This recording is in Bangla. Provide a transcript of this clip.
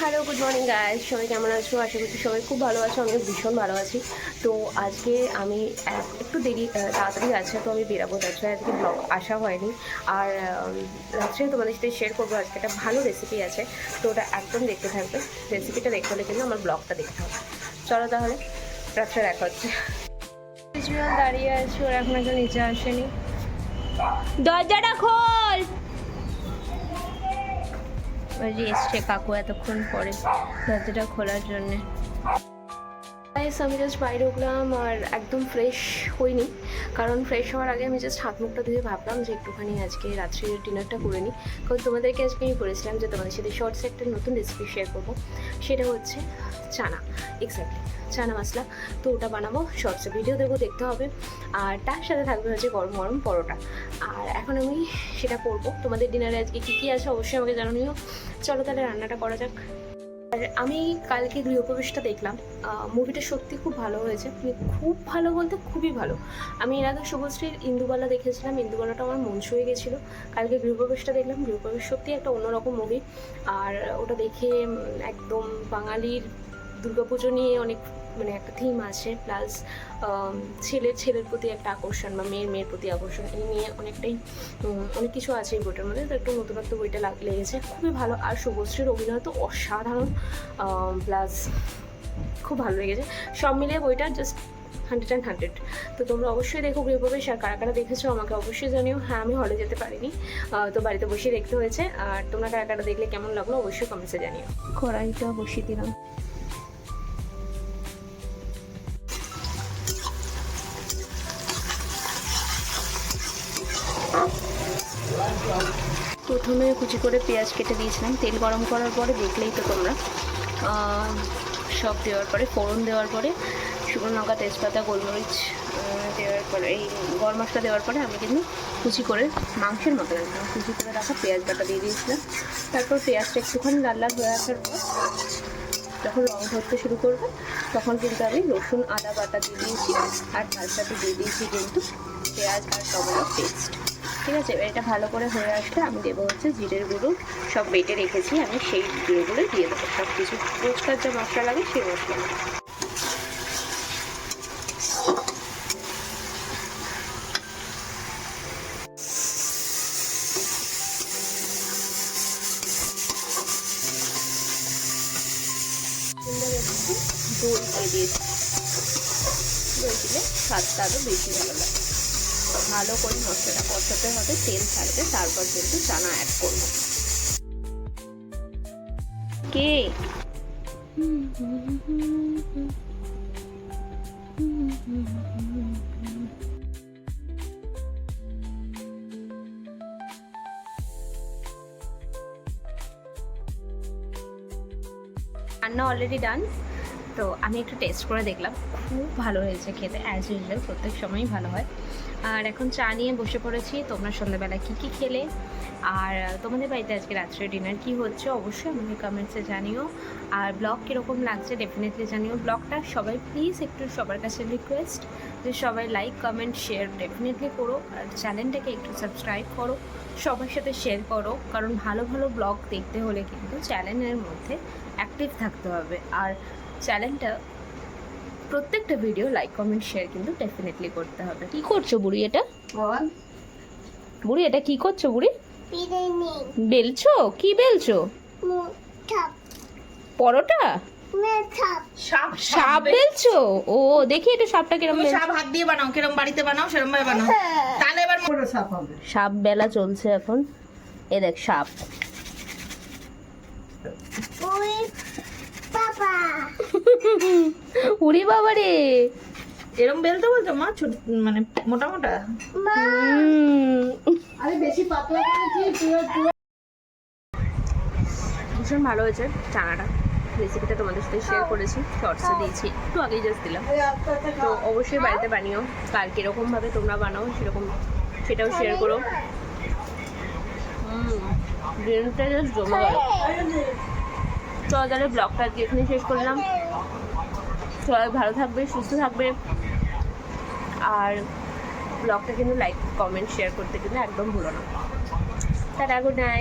হ্যালো গুড মর্নিং গাইজ সবাই কেমন আছো? আশা করছি সবাই খুব ভালো আছো আমিও ভীষণ ভালো আছি। তো আজকে আমি একটু দেরি তাড়াতাড়ি আছে তো আমি বেরাবো তাছাড়া আজকে ব্লগ আসা হয়নি। আর রাত্রে তোমাদের সাথে শেয়ার করব আজকে একটা ভালো রেসিপি আছে তো ওটা একদম দেখতে থাকবে। রেসিপিটা দেখতে হলে কিন্তু আমার ব্লগটা দেখতে হবে। চলো তাহলে রাত্রে দেখা হচ্ছে। কিছুজন দাঁড়িয়ে আছি ওরা এখন একটু নিচে আসেনি। দরজাটা খোল! এসছে কাকু এতক্ষণ পরে দরজাটা খোলার জন্যে। Guys, আমি জাস্ট বাইরে উঠলাম আর একদম ফ্রেশ হইনি। কারণ ফ্রেশ হওয়ার আগে আমি জাস্ট হাত মুখটা ধুয়ে ভাবলাম যে একটুখানি আজকে রাত্রির ডিনারটা করে নিই। কারণ তোমাদেরকে আজকে আমি বলেছিলাম যে তোমাদের সাথে শর্টসে একটা নতুন রেসিপি শেয়ার করব। সেটা হচ্ছে চানা এক্স্যাক্টলি চানা মশলা। তো ওটা বানাবো শর্টসে ভিডিও দেবো দেখতে হবে। আর তার সাথে থাকবে হচ্ছে গরম গরম পরোটা। আর এখন আমি সেটা করব। তোমাদের ডিনারে আজকে কী কী আছে অবশ্যই আমাকে জানানিও চলো তাহলে রান্নাটা করা যাক। আর আমি কালকে গৃহপ্রবেশটা দেখলাম। মুভিটা সত্যি খুব ভালো হয়েছে। মানে খুব ভালো বলতে খুবই ভালো। আমি এর আগে শুভশ্রীর ইন্দুবালা দেখেছিলাম। ইন্দুবালাটা আমার মন ছুঁয়ে গেছিল। কালকে গৃহপ্রবেশটা দেখলাম। গৃহপ্রবেশ সত্যি একটা অন্যরকম মুভি আর ওটা দেখে একদম বাঙালির দুর্গাপুজো নিয়ে অনেক মানে একটা থিম আছে প্লাস ছেলের ছেলের প্রতি একটা আকর্ষণ বা মেয়ের মেয়ের প্রতি আকর্ষণ। এই নিয়ে অনেকটাই অনেক কিছু আছে এই বইটার মধ্যে। তো একটু নতুনত্ব বইটা লাগ- লেগেছে। খুবই ভালো। আর শুভশ্রীর অভিনয় তো অসাধারণ। প্লাস খুব ভালো লেগেছে। সব মিলিয়ে বইটা জাস্ট হান্ড্রেড অ্যান্ড হান্ড্রেড তো তোমরা অবশ্যই দেখো গৃহপ্রবেশ আর কারা কারা দেখেছ আমাকে অবশ্যই জানিও। হ্যাঁ আমি হলে যেতে পারিনি। তো বাড়িতে বসে দেখতে হয়েছে। আর তোমরা কারা কারা দেখলে, কেমন লাগল, অবশ্যই কমেন্টসে জানিও। কড়াইটা বসিয়ে দিলাম। প্রথমে কুচি করে পেঁয়াজ কেটে দিয়েছিলাম। তেল গরম করার পরে দেখলেই তো তোমরা। সব দেওয়ার পরে, ফোড়ন দেওয়ার পরে, শুকনো লঙ্কা, তেজপাতা, গোলমরিচ দেওয়ার পরে, এই গরম মশলা দেওয়ার পরে আমি কিন্তু কুচি করে মাংসের মতো রাখলাম। কুচি করে রাখা পেঁয়াজ বাটা দিয়ে দিয়েছিলাম। তারপর পেঁয়াজটা একটুখানি লাল লাল হয়ে আসার পর, যখন রং ধরতে শুরু করবে, তখন কিন্তু আমি রসুন, আদা বাটা দিয়ে দিয়েছি, আর তার সাথে দিয়ে দিয়েছি কিন্তু পেঁয়াজ আর টমেটো পেস্ট। ঠিক আছে? এটা ভালো করে হয়ে আসলে আমি দেবো হচ্ছে জিরের গুঁড়ো। সব বেটে রেখেছি, আমি সেই গুঁড়োগুলো দিয়ে দেবো। সব কিছু রোজকার যা মশলা লাগে সেই মশলা দই দিয়ে দিয়েছি। দই দিলে স্বাদটা আরও বেশি ভালো লাগে। ভালো করে মশলাটা কষাতে হবে, তেল ছাড়বে তারপর কিন্তু চানা অ্যাড করব। কে? রান্না অলরেডি ডান তো আমি একটু টেস্ট করে দেখলাম। খুব ভালো হয়েছে খেতে অ্যাজ ইউজুয়াল প্রত্যেক সময়ই ভালো হয়। আর এখন চা নিয়ে বসে পড়েছি। তোমরা সন্ধ্যাবেলা কী কী খেলে? আর তোমাদের বাড়িতে আজকে রাত্রে ডিনার কী হচ্ছে অবশ্যই আমাকে কমেন্টসে জানিও। আর ব্লগ কীরকম লাগছে ডেফিনেটলি জানিও। ব্লগটা সবাই প্লিজ একটু সবার কাছে রিকোয়েস্ট যে সবাই লাইক কমেন্ট শেয়ার ডেফিনেটলি করো। আর চ্যানেলটাকে একটু সাবস্ক্রাইব করো, সবার সাথে শেয়ার করো। কারণ ভালো ভালো ব্লগ দেখতে হলে কিন্তু চ্যানেলের মধ্যে অ্যাক্টিভ থাকতে হবে। আর চ্যানেলটা প্রত্যেকটা ভিডিও লাইক কমেন্ট শেয়ার কিন্তু ডেফিনেটলি করতে হবে। কি করছ বুড়ি এটা? বুড়ি এটা কি করছ বুড়ি? বেলছো? কি বেলছো? পরোটা? সাপ সাপ বেলছো? ও দেখি এটা সাপটা কিরম বেলছো। সাপ হাত দিয়ে বানাও কিরম বাড়িতে বানাও সেরকম ভাবে বানাও। তাহলে এবার সাপ হবে। সাপ বেলা চলছে এখন। এ দেখ সাপ। ওই বাবা উড়ি বাবা রে এরম বেলতে বলতো মা ছোট মানে মোটা মোটা? মা। আরে বেশি পাতলা করে কি? ভীষণ ভালো হয়েছে চানাটা। রেসিপিটা তোমাদের সাথে শেয়ার করেছি শর্টসে দিয়েছি। একটু আগেই জাস্ট দিলাম। তো অবশ্যই বাড়িতে বানিও। কার কীরকমভাবে তোমরা বানাও সেরকম সেটাও শেয়ার করো। বিরিয়ানিটা জাস্ট জমে গেল। চলো তাহলে ব্লগটা আজকে এখানে শেষ করলাম। সবাই ভালো থাকবে, সুস্থ থাকবে। আর ব্লগটা কিন্তু লাইক কমেন্ট শেয়ার করতে কিন্তু একদম ভুলো না। তারা গুড নাইট